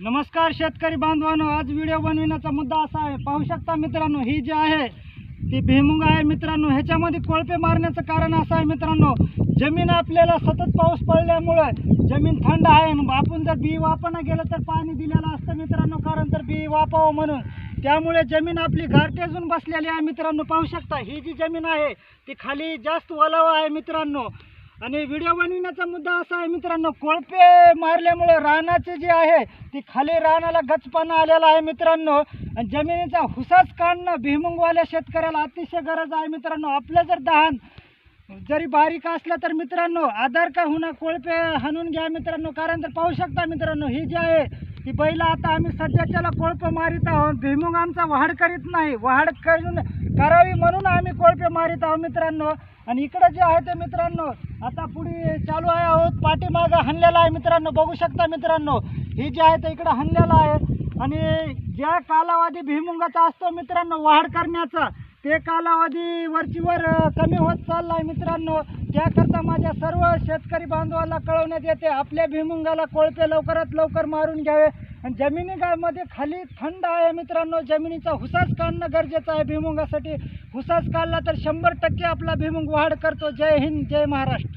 नमस्कार शेतकरी बांधवांनो आज व्हिडिओ बनविण्याचा मुद्दा असा आहे. पाहू शकता मित्रांनो ही जी आहे ती भुईमुग आहे मित्रांनो. ह्याच्यामध्ये कोळपे मारण्याचं कारण असं आहे मित्रांनो. जमीन आपल्याला सतत पाऊस पडल्यामुळं जमीन थंड आहे. आपण जर बी वापरणं गेलं तर पाणी दिलेलं असतं मित्रांनो कारण तर बी वापावं म्हणून. त्यामुळे जमीन आपली घारटेजून बसलेली आहे मित्रांनो. पाहू शकता ही जी जमीन आहे ती खाली जास्त ओलावा आहे मित्रांनो. आणि व्हिडिओ बनविण्याचा मुद्दा असा आहे मित्रांनो कोळपे मारल्यामुळे रानाचे जे आहे ती खाली रानाला गचपाना आलेला आहे मित्रांनो. आणि जमिनीचा हुसाच काढणं भिमुंगवाल्या शेतकऱ्याला अतिशय गरज आहे मित्रांनो. आपलं जर दहान जरी बारीक असलं तर मित्रांनो आधार का होणं कोळपे हाणून घ्या मित्रांनो. कारण तर पाहू शकता मित्रांनो ही जी आहे ती बैल आता आम्ही सध्याच्याला कोळपे मारित आहोत. भीमुंग आमचा वाढ करीत नाही. वाढ करून करावी म्हणून आम्ही कोळपे मारित आहोत मित्रांनो. आणि इकडं जे आहे ते मित्रांनो आता पुढे चालू आहे आहोत. पाठीमागं हाणलेला आहे मित्रांनो. बघू शकता मित्रांनो ही जे आहे ते इकडं हाणलेला आहे. आणि ज्या कालावधी भुईमुगाचा असतो मित्रांनो वाढ करण्याचा ते कालावधी वरचीवर कमी होत चालला आहे मित्रांनो. त्याकरता माझ्या सर्व शेतकरी बांधवांना कळवण्यात येते. आपल्या भिमुंगाला कोळपे लवकरात लवकर मारून घ्यावे. आणि जमिनीमध्ये खाली थंड आहे मित्रांनो. जमिनीचा हुसास काढणं गरजेचं आहे भिमुंगासाठी हुसास काढला तर शंभर टक्के आपला भिमुंग वाढ करतो. जय हिंद जय महाराष्ट्र.